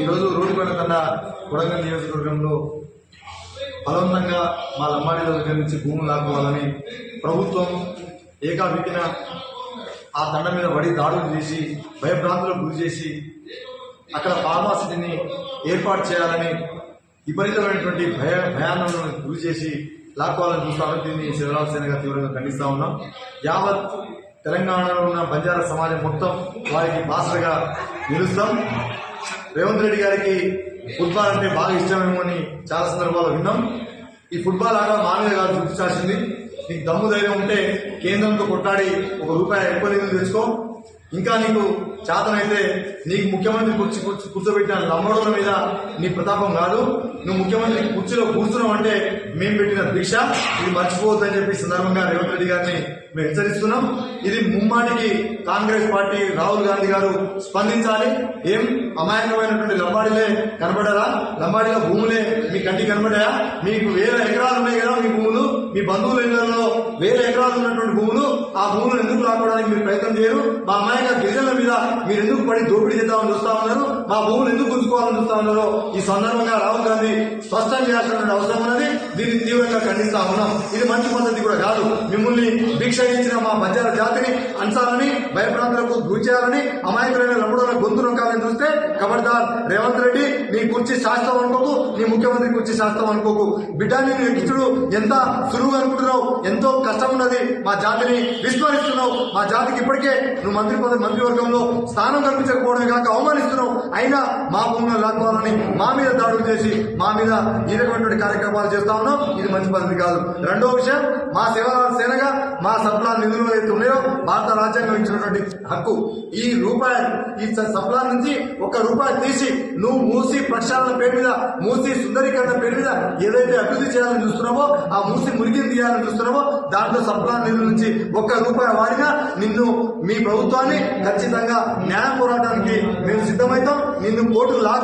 ఈరోజు రోడ్డుపేట తండ కొడంగల్ నియోజకవర్గంలో బలవంతంగా మా లంబాడీల దగ్గర నుంచి భూములు లాక్కోవాలని ప్రభుత్వం ఏకాభికిన ఆ తండ మీద పడి దాడులు చేసి భయభ్రాంతులకు గురి చేసి అక్కడ ఫార్మాసిటీని ఏర్పాటు చేయాలని విపరీతమైనటువంటి భయ భయాలను గురి చేసి లాక్కోవాలని చూస్తామని దీన్ని శివరామ సేనగా తీవ్రంగా ఖండిస్తా ఉన్నాం. యావత్ తెలంగాణలో ఉన్న బంజారా సమాజం మొత్తం వారికి బాసరగా నిలుస్తాం. రేవంత్ రెడ్డి గారికి ఫుట్బాల్ అంటే బాగా ఇష్టమేమో అని చాలా సందర్భాల్లో విన్నాం. ఈ ఫుట్బాల్ ఆట మానవ గారు చూపించాల్సింది నీకు దమ్ము ధైర్యం ఉంటే కేంద్రంతో కొట్టాడి ఒక రూపాయి ఎక్కువ నిధులు తెచ్చుకో. ఇంకా నీకు చేతనైతే నీకు ముఖ్యమంత్రి కుర్చీ కూర్చు కూర్చోబెట్టిన లంబడోల మీద నీ ప్రతాపం కాదు. నువ్వు ముఖ్యమంత్రి కుర్చీలో కూర్చున్నావు అంటే మేము పెట్టిన దీక్ష. ఇది మర్చిపోవద్దని చెప్పి సందర్భంగా రేవంత్ రెడ్డి గారిని మేము హెచ్చరిస్తున్నాం. ఇది ముమ్మాటికి కాంగ్రెస్ పార్టీ రాహుల్ గాంధీ గారు స్పందించాలి. ఏం అమాయకమైనటువంటి లంబాడీలే కనబడారా లంబాడీల భూములే మీ కంటికి కనబడాయా మీకు వేల ఎకరాలు ఉన్నాయి కదా మీ భూములు. మీ బంధువుల ఇళ్ళలో వేల ఎకరాలు ఉన్నటువంటి భూములు ఆ భూములు ఎందుకు లాక్కోవడానికి మీరు ప్రయత్నం చేయరు? మా అమ్మాయి గిరిజనుల మీద మీరు ఎందుకు పడి దోపిడీ చేద్దామని చూస్తా ఉన్నారు? మా భూములు ఎందుకు గుంజుకోవాలని చూస్తా ఉన్నారు ఈ సందర్భంగా రాహుల్ గాంధీ స్పష్టం చేయాల్సిన అవసరం ఉన్నది. దీన్ని తీవ్రంగా ఖండిస్తా ఉన్నాం. ఇది మంచి పద్ధతి కూడా కాదు. మిమ్మల్ని భిక్ష ఇచ్చిన మా మధ్యాహ్న జాతిని అంచాలని భయప్రాంతాలకు గురి చేయాలని అమాయకులైన లంబడోల గొంతు నొక్కాలని చూస్తే ఖబర్దార్ రేవంత్ రెడ్డి నీ కుర్చీ శాస్త్రం అనుకోకు నీ ముఖ్యమంత్రి కుర్చీ శాస్త్రం అనుకోకు. బిడ్డాన్ని ఎక్కించుడు ఎంత నువ్వు అనుకుంటున్నావు ఎంతో కష్టం ఉన్నది మా జాతిని విస్మరిస్తున్నావు. మా జాతికి ఇప్పటికే నువ్వు మంత్రి పదవి మంత్రివర్గంలో స్థానం కల్పించకపోవడమే కాక అవమానిస్తున్నావు. అయినా మా భూములను లాక్కోవాలని మా మీద దాడులు చేసి మా మీద ఈ కార్యక్రమాలు చేస్తా ఉన్నాం. ఇది మంచి పద్ధతి కాదు. రెండో విషయం మా సేవల సేనగా మా సప్లా నిధులు ఏదైతే ఉన్నాయో భారత రాజ్యాంగం ఇచ్చినటువంటి హక్కు ఈ రూపాయి ఈ సప్లా నుంచి ఒక రూపాయి తీసి నువ్వు మూసి ప్రక్షాళన పేరు మీద మూసి సుందరీకరణ పేరు ఏదైతే అభివృద్ధి చేయాలని చూస్తున్నావో ఆ మూసి మురిగిని తీయాలని చూస్తున్నావో దాంట్లో సప్లా నిధుల నుంచి ఒక్క రూపాయి వాడినా నిన్ను మీ ప్రభుత్వాన్ని ఖచ్చితంగా న్యాయ పోరాటానికి మేము సిద్ధమవుతాం. నిన్ను కోర్టు లా